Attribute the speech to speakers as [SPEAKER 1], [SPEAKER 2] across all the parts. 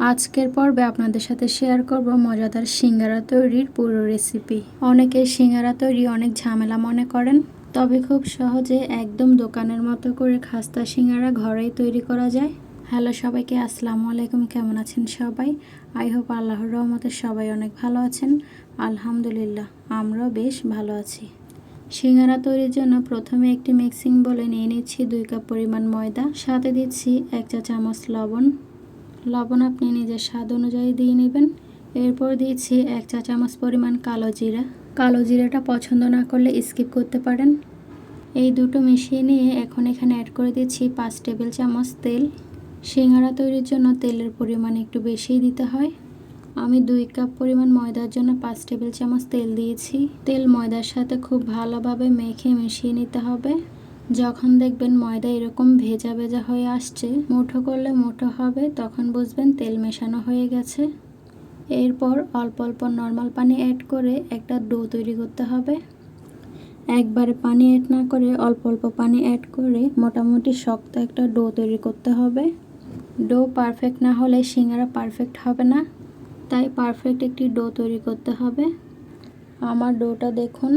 [SPEAKER 1] আজকের পর্বে আপনাদের সাথে শেয়ার করব মজাদার সিঙ্গারা তৈরির পুরো রেসিপি অনেকে সিঙ্গারা তৈরি অনেক ঝামেলা মনে করেন, তবে খুব সহজে একদম দোকানের মতো করে খাস্তা সিঙ্গারা ঘরেই তৈরি করা যায়। হ্যালো সবাইকে, আসসালামু আলাইকুম, কেমন আছেন সবাই? আই হোপ আল্লাহর রহমতে সবাই অনেক ভালো আছেন। আলহামদুলিল্লাহ, আমরাও বেশ ভালো আছি। সিঙ্গারা তৈরির জন্য প্রথমে একটি মিক্সিং বলে নিয়ে নিচ্ছি দুই কাপ পরিমাণ ময়দা, সাথে দিচ্ছি এক চা চামচ লবণ। লবণ আপনি নিজের স্বাদ অনুযায়ী দিয়ে নেবেন। এরপর দিয়েছি এক চা চামচ পরিমাণ কালো জিরা। কালো জিরাটা পছন্দ না করলে স্কিপ করতে পারেন। এই দুটো মিশিয়ে নিয়ে এখন এখানে অ্যাড করে দিচ্ছি পাঁচ টেবিল চামচ তেল। সিঙ্গারা তৈরির জন্য তেলের পরিমাণ একটু বেশিই দিতে হয়। আমি দুই কাপ পরিমাণ ময়দার জন্য পাঁচ টেবিল চামচ তেল দিয়েছি। তেল ময়দার সাথে খুব ভালোভাবে মেখে মিশিয়ে নিতে হবে। যখন দেখবেন ময়দা এরকম ভেজা ভেজা হয়ে আসছে, মুঠো করলে মুঠো হবে, তখন বুঝবেন তেল মেশানো হয়ে গেছে। এরপর অল্প অল্প নর্মাল পানি অ্যাড করে একটা ডো তৈরি করতে হবে। একবারে পানি অ্যাড না করে অল্প অল্প পানি অ্যাড করে মোটামুটি শক্ত একটা ডো তৈরি করতে হবে। ডো পারফেক্ট না হলে সিঙ্গারা পারফেক্ট হবে না, তাই পারফেক্ট একটি ডো তৈরি করতে হবে। আমার ডোটা দেখুন।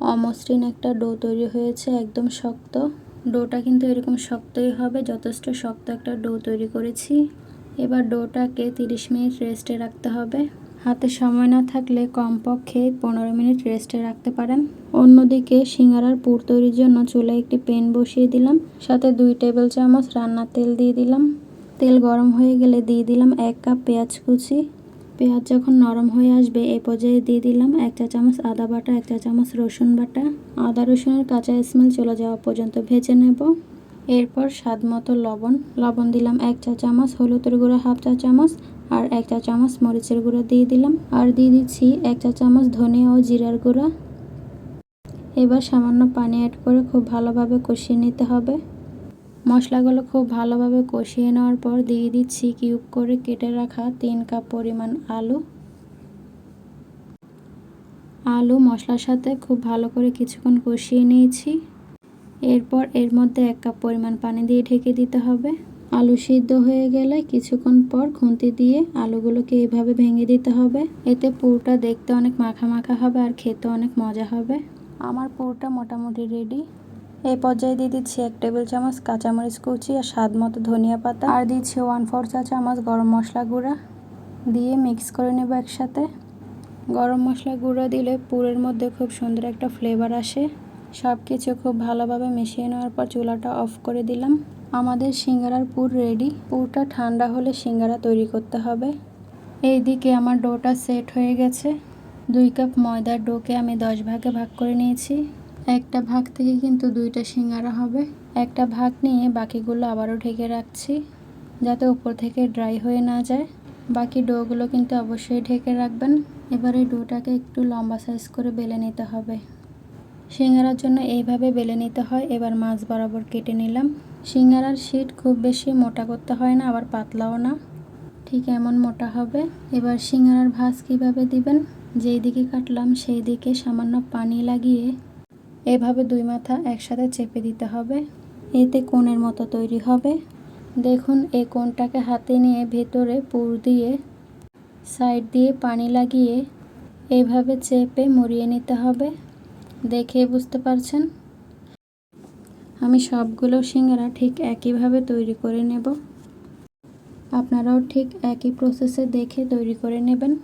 [SPEAKER 1] অমসৃণ একটা ডো তৈরি হয়েছে, একদম শক্ত। ডোটা কিন্তু এরকম শক্তই হবে, যথেষ্ট শক্ত একটা ডো তৈরি করেছি। এবার ডোটাকে 30 মিনিট রেস্টে রাখতে হবে। হাতে সময় না থাকলে কমপক্ষে পনেরো মিনিট রেস্টে রাখতে পারেন। অন্যদিকে সিঙ্গারার পুর তৈরির জন্য চুলায় একটি পেন বসিয়ে দিলাম, সাথে দুই টেবিল চামচ রান্নার তেল দিয়ে দিলাম। তেল গরম হয়ে গেলে দিয়ে দিলাম এক কাপ পেঁয়াজ কুচি। পেঁয়াজ যখন নরম হয়ে আসবে, এ পর্যায়ে দিয়ে দিলাম এক চা চামচ আদা বাটা, এক চা চামচ রসুন বাটা। আদা রসুনের কাঁচা স্মেল চলে যাওয়া পর্যন্ত ভেজে নেব। এরপর স্বাদ মতো লবণ লবণ দিলাম এক চা চামচ, হলুদের গুঁড়ো হাফ চা চামচ আর এক চা চামচ মরিচের গুঁড়ো দিয়ে দিলাম। আর দিয়ে দিচ্ছি এক চা চামচ ধনিয়া ও জিরার গুঁড়া। এবার সামান্য পানি অ্যাড করে খুব ভালোভাবে কষিয়ে নিতে হবে। মশলাগুলো খুব ভালোভাবে কষিয়ে নেওয়ার পর দিয়ে দিচ্ছি কিউব করে কেটে রাখা তিন কাপ পরিমাণ আলু। আলু মশলার সাথে খুব ভালো করে কিছুক্ষণ কষিয়ে নিয়েছি। এরপর এর মধ্যে এক কাপ পরিমাণ পানি দিয়ে ঢেকে দিতে হবে। আলু সিদ্ধ হয়ে গেলে কিছুক্ষণ পর খুন্তি দিয়ে আলুগুলোকে এভাবে ভেঙে দিতে হবে। এতে পুরটা দেখতে অনেক মাখা মাখা হবে আর খেতে অনেক মজা হবে। আমার পুরটা মোটামুটি রেডি এই পর্যায়ে দিয়ে দিচ্ছি এক টেবিল চামচ কাঁচামরিচ কুচি আর স্বাদ মতো ধনিয়া পাতা। আর দিচ্ছি ওয়ান ফোর চা চামচ গরম মশলা গুঁড়া। দিয়ে মিক্স করে নেব একসাথে। গরম মশলা গুঁড়ো দিলে পুরের মধ্যে খুব সুন্দর একটা ফ্লেভার আসে। সব কিছু খুব ভালোভাবে মিশিয়ে নেওয়ার পর চুলাটা অফ করে দিলাম। আমাদের সিঙ্গারার পুর রেডি পুরটা ঠান্ডা হলে সিঙ্গারা তৈরি করতে হবে। এই দিকে আমার ডোটা সেট হয়ে গেছে। দুই কাপ ময়দার ডোকে আমি দশ ভাগে ভাগ করে নিয়েছি। একটা ভাগ থেকে কিন্তু দুইটা সিঙ্গারা হবে। একটা ভাগ নিয়ে বাকিগুলো আবারও ঢেকে রাখছি, যাতে উপর থেকে ড্রাই হয়ে না যায়। বাকি ডোগুলো কিন্তু অবশ্যই ঢেকে রাখবেন। এবার এই ডোটাকে একটু লম্বা সাইজ করে বেলে নিতে হবে। সিঙ্গারার জন্য এইভাবে বেলে নিতে হয়। এবার মাছ বরাবর কেটে নিলাম। সিঙ্গারার শিট খুব বেশি মোটা করতে হয় না, আবার পাতলাও না। ঠিক এমন মোটা হবে। এবার সিঙ্গারার ভাজ কীভাবে দিবেন? যেই দিকে কাটলাম, সেই দিকে সামান্য পানি লাগিয়ে এভাবে দুই মাথা একসাথে চেপে দিতে হবে। এতে কোণের মতো তৈরি হবে। দেখুন, এই কোণটাকে হাতে নিয়ে ভেতরে পুর দিয়ে, সাইড দিয়ে পানি লাগিয়ে এভাবে চেপে মরিয়ে নিতে হবে। দেখে বুঝতে পারছেন? আমি সবগুলো সিঙ্গারা ঠিক একইভাবে তৈরি করে নেব। আপনারাও ঠিক একই প্রসেসে দেখে তৈরি করে নেবেন।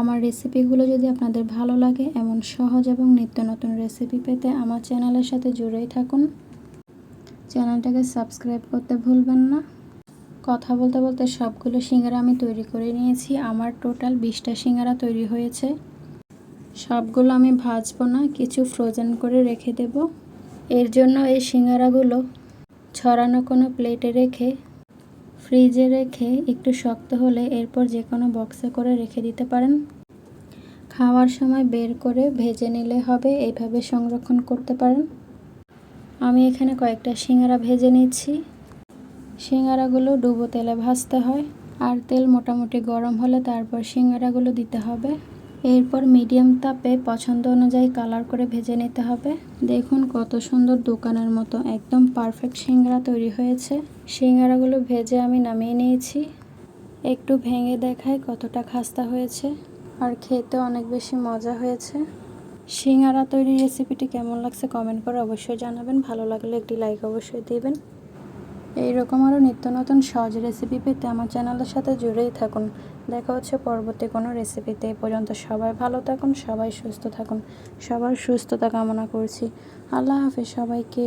[SPEAKER 1] আমার রেসিপিগুলো যদি আপনাদের ভালো লাগে এমন সহজ এবং নিত্য নতুন রেসিপি পেতে আমার চ্যানেলের সাথে জুড়েই থাকুন। চ্যানেলটাকে সাবস্ক্রাইব করতে ভুলবেন না। কথা বলতে বলতে সবগুলো সিঙ্গারা আমি তৈরি করে নিয়েছি। আমার টোটাল বিশটা সিঙ্গারা তৈরি হয়েছে। সবগুলো আমি ভাজবো না, কিছু ফ্রোজেন করে রেখে দেব। এর জন্য এই সিঙ্গারাগুলো ছড়ানো কোনো প্লেটে রেখে ফ্রিজে রেখে একটু শক্ত হলে এরপর যে কোনো বক্সে করে রেখে দিতে পারেন। খাওয়ার সময় বের করে ভেজে নিলে হবে, এইভাবে সংরক্ষণ করতে পারেন। আমি এখানে কয়েকটা সিঙ্গারা ভেজে নিচ্ছি। সিঙ্গারাগুলো ডুবো তেলে ভাজতে হয়। আর তেল মোটামুটি গরম হলে তারপর সিঙ্গারাগুলো দিতে হবে। এরপর মিডিয়াম তাপে পছন্দ অনুযায়ী কালার করে ভেজে নিতে হবে। দেখুন কত সুন্দর দোকানের মতো একদম পারফেক্ট সিঙ্গারা তৈরি হয়েছে। সিঙ্গারাগুলো ভেজে আমি নামিয়ে নিয়েছি। একটু ভেঙে দেখায় কতটা খাস্তা হয়েছে আর খেতে অনেক বেশি মজা হয়েছে। সিঙ্গারা তৈরির রেসিপিটি কেমন লাগছে কমেন্ট করে অবশ্যই জানাবেন। ভালো লাগলে একটি লাইক অবশ্যই দিবেন। এইরকম আরও নিত্য নতুন সহজ রেসিপি পেতে আমার চ্যানেলের সাথে জুড়েই থাকুন। দেখা হচ্ছে পরবর্তী কোনো রেসিপিতে এই পর্যন্ত সবাই ভালো থাকুন, সবাই সুস্থ থাকুন, সবার সুস্থতা কামনা করছি। আল্লাহ হাফিজ সবাইকে।